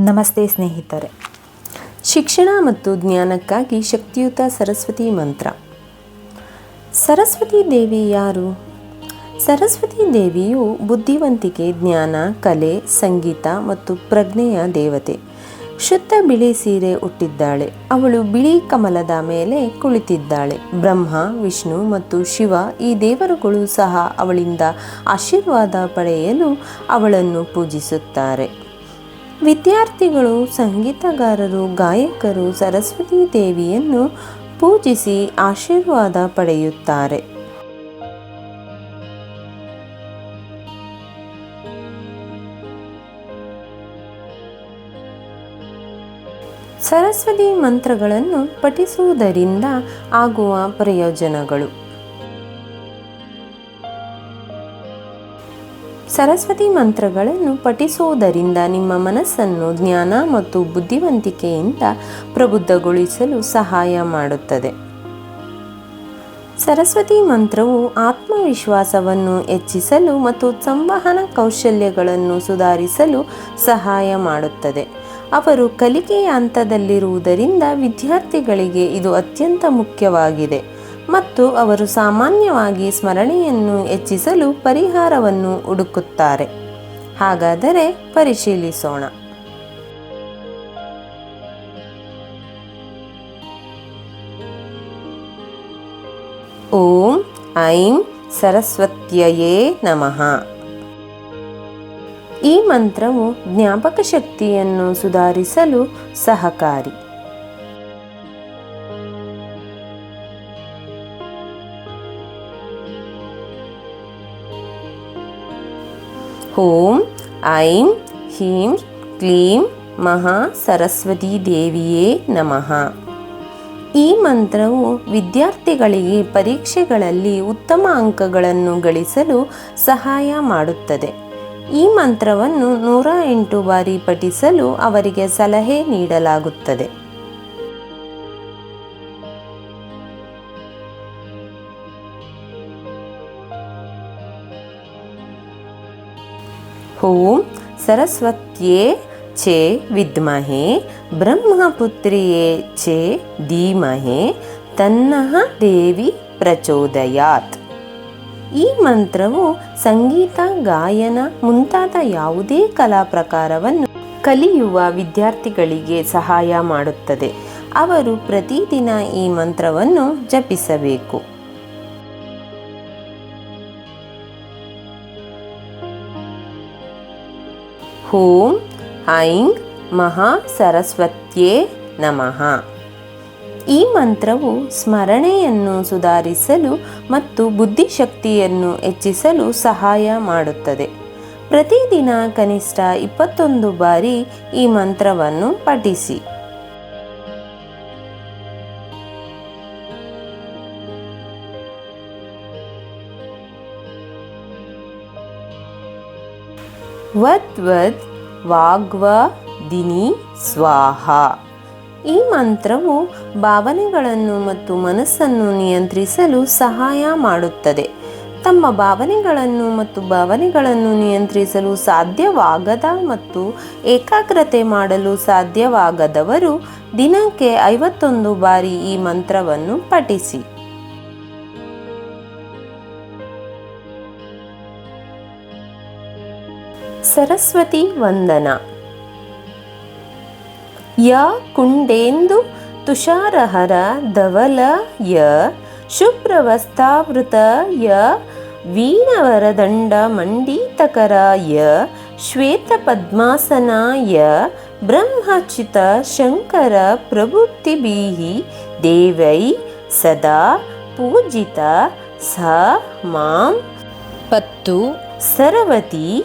ನಮಸ್ತೆ ಸ್ನೇಹಿತರೆ. ಶಿಕ್ಷಣ ಮತ್ತು ಜ್ಞಾನಕ್ಕಾಗಿ ಶಕ್ತಿಯುತ ಸರಸ್ವತಿ ಮಂತ್ರ. ಸರಸ್ವತಿ ದೇವಿ ಯಾರು? ಸರಸ್ವತಿ ದೇವಿಯು ಬುದ್ಧಿವಂತಿಕೆ, ಜ್ಞಾನ, ಕಲೆ, ಸಂಗೀತ ಮತ್ತು ಪ್ರಜ್ಞೆಯ ದೇವತೆ. ಶುದ್ಧ ಬಿಳಿ ಸೀರೆ ಉಟ್ಟಿದ್ದಾಳೆ. ಅವಳು ಬಿಳಿ ಕಮಲದ ಮೇಲೆ ಕುಳಿತಿದ್ದಾಳೆ. ಬ್ರಹ್ಮ, ವಿಷ್ಣು ಮತ್ತು ಶಿವ ಈ ದೇವರುಗಳು ಸಹ ಅವಳಿಂದ ಆಶೀರ್ವಾದ ಪಡೆಯಲು ಅವಳನ್ನು ಪೂಜಿಸುತ್ತಾರೆ. ವಿದ್ಯಾರ್ಥಿಗಳು ಸಂಗೀತಗಾರರು ಗಾಯಕರು ಸರಸ್ವತಿ ದೇವಿಯನ್ನು ಪೂಜಿಸಿ ಆಶೀರ್ವಾದ ಪಡೆಯುತ್ತಾರೆ. ಸರಸ್ವತಿ ಮಂತ್ರಗಳನ್ನು ಪಠಿಸುವುದರಿಂದ ಆಗುವ ಪ್ರಯೋಜನಗಳು. ಸರಸ್ವತಿ ಮಂತ್ರಗಳನ್ನು ಪಠಿಸುವುದರಿಂದ ನಿಮ್ಮ ಮನಸ್ಸನ್ನು ಜ್ಞಾನ ಮತ್ತು ಬುದ್ಧಿವಂತಿಕೆಯಿಂದ ಪ್ರಬುದ್ಧಗೊಳಿಸಲು ಸಹಾಯ ಮಾಡುತ್ತದೆ. ಸರಸ್ವತಿ ಮಂತ್ರವು ಆತ್ಮವಿಶ್ವಾಸವನ್ನು ಹೆಚ್ಚಿಸಲು ಮತ್ತು ಸಂವಹನ ಕೌಶಲ್ಯಗಳನ್ನು ಸುಧಾರಿಸಲು ಸಹಾಯ ಮಾಡುತ್ತದೆ. ಅವರು ಕಲಿಕೆಯ ಹಂತದಲ್ಲಿರುವುದರಿಂದ ವಿದ್ಯಾರ್ಥಿಗಳಿಗೆ ಇದು ಅತ್ಯಂತ ಮುಖ್ಯವಾಗಿದೆ. ಮತ್ತು ಅವರು ಸಾಮಾನ್ಯವಾಗಿ ಸ್ಮರಣೆಯನ್ನು ಹೆಚ್ಚಿಸಲು ಪರಿಹಾರವನ್ನು ಹುಡುಕುತ್ತಾರೆ. ಹಾಗಾದರೆ ಪರಿಶೀಲಿಸೋಣ. ಓಂ ಐಂ ಸರಸ್ವತ್ಯಯೇ ನಮಃ. ಈ ಮಂತ್ರವು ಜ್ಞಾಪಕ ಶಕ್ತಿಯನ್ನು ಸುಧಾರಿಸಲು ಸಹಕಾರಿ. ಓಂ ಐಂ ಹೀಂ ಕ್ಲೀಂ ಮಹಾ ಸರಸ್ವತಿ ದೇವಿಯೇ ನಮಃ. ಈ ಮಂತ್ರವು ವಿದ್ಯಾರ್ಥಿಗಳಿಗೆ ಪರೀಕ್ಷೆಗಳಲ್ಲಿ ಉತ್ತಮ ಅಂಕಗಳನ್ನು ಗಳಿಸಲು ಸಹಾಯ ಮಾಡುತ್ತದೆ. ಈ ಮಂತ್ರವನ್ನು ನೂರ ಎಂಟು ಬಾರಿ ಪಠಿಸಲು ಅವರಿಗೆ ಸಲಹೆ ನೀಡಲಾಗುತ್ತದೆ. ಓಂ ಸರಸ್ವತ್ಯೇ ಚೇ ವಿದ್ಮಹೆ ಬ್ರಹ್ಮಪುತ್ರಿಯೇ ಚೇ ಧೀಮಹೆ ತನ್ನಃ ದೇವಿ ಪ್ರಚೋದಯಾತ್. ಈ ಮಂತ್ರವು ಸಂಗೀತ, ಗಾಯನ ಮುಂತಾದ ಯಾವುದೇ ಕಲಾ ಪ್ರಕಾರವನ್ನು ಕಲಿಯುವ ವಿದ್ಯಾರ್ಥಿಗಳಿಗೆ ಸಹಾಯ ಮಾಡುತ್ತದೆ. ಅವರು ಪ್ರತಿದಿನ ಈ ಮಂತ್ರವನ್ನು ಜಪಿಸಬೇಕು. ಓಂ ಐಂ ಮಹಾ ಸರಸ್ವತ್ಯೇ ನಮಃ. ಈ ಮಂತ್ರವು ಸ್ಮರಣೆಯನ್ನು ಸುಧಾರಿಸಲು ಮತ್ತು ಬುದ್ಧಿಶಕ್ತಿಯನ್ನು ಹೆಚ್ಚಿಸಲು ಸಹಾಯ ಮಾಡುತ್ತದೆ. ಪ್ರತಿದಿನ ಕನಿಷ್ಠ ಇಪ್ಪತ್ತೊಂದು ಬಾರಿ ಈ ಮಂತ್ರವನ್ನು ಪಠಿಸಿ. ವದ್ ವದ್ ವಾಗ್ವ ದಿನಿ ಸ್ವಾಹ. ಈ ಮಂತ್ರವು ಭಾವನೆಗಳನ್ನು ಮತ್ತು ಮನಸ್ಸನ್ನು ನಿಯಂತ್ರಿಸಲು ಸಹಾಯ ಮಾಡುತ್ತದೆ. ತಮ್ಮ ಭಾವನೆಗಳನ್ನು ಮತ್ತು ಭಾವನೆಗಳನ್ನು ನಿಯಂತ್ರಿಸಲು ಸಾಧ್ಯವಾಗದ ಮತ್ತು ಏಕಾಗ್ರತೆ ಮಾಡಲು ಸಾಧ್ಯವಾಗದವರು ದಿನಕ್ಕೆ ಐವತ್ತೊಂದು ಬಾರಿ ಈ ಮಂತ್ರವನ್ನು ಪಠಿಸಿ. ಸರಸ್ವತಿ ವಂದನ. ಯ ಕುಂಡೇಂದು ತುಷಾರಹರ ಧವಲ, ಯ ಶುಭ್ರವಸ್ತಾವೃತ, ಯ ವೀಣವರದಂಡ ಮಂಡೀತಕರ, ಯ ಶ್ವೇತಪದ್ಮಾಸನ ಯ ಬ್ರಹ್ಮಚ್ಯುತ ಶಂಕರ ಪ್ರಬುದ್ಧಿಭೀ ದೇವೈ ಸದಾ ಪೂಜಿತ ಸ, ಮಾಂ, ಪತ್ತು, ಸರವತಿ